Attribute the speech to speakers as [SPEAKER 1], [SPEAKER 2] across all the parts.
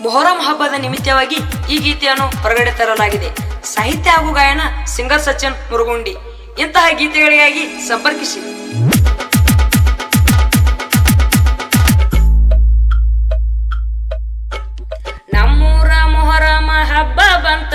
[SPEAKER 1] ಮೊಹರಂ ಹಬ್ಬದ ನಿಮಿತ್ತವಾಗಿ ಈ ಗೀತೆಯನ್ನು ಹೊರಗಡೆ ತರಲಾಗಿದೆ. ಸಾಹಿತ್ಯ ಹಾಗೂ ಗಾಯನ, ಸಿಂಗರ್ ಸಚಿನ್ ಮುರುಗುಂಡಿ. ಇಂತಹ ಗೀತೆಗಳಿಗಾಗಿ ಸಂಪರ್ಕಿಸಿ. ನಮ್ಮೂರ ಮೊಹರಮ ಹಬ್ಬ ಬಂತ.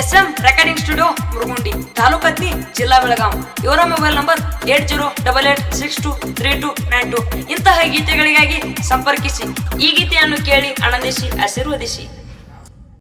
[SPEAKER 1] ಎಸ್ಎಂ ರೆಕಾರ್ಡಿಂಗ್ ಸ್ಟುಡಿಯೋ ಮುರುಗುಂಡಿ ತಾಲೂಕತ್ತಿ ಜಿಲ್ಲಾ ಬೆಳಗಾಂ. ಇವರ mobile number eight zero double eight six two three two nine two. ಇಂತಹ ಗೀತೆಗಳಿಗಾಗಿ ಸಂಪರ್ಕಿಸಿ. ಈ ಗೀತೆಯನ್ನು ಕೇಳಿ ಆನಂದಿಸಿ, ಆಶೀರ್ವದಿಸಿ.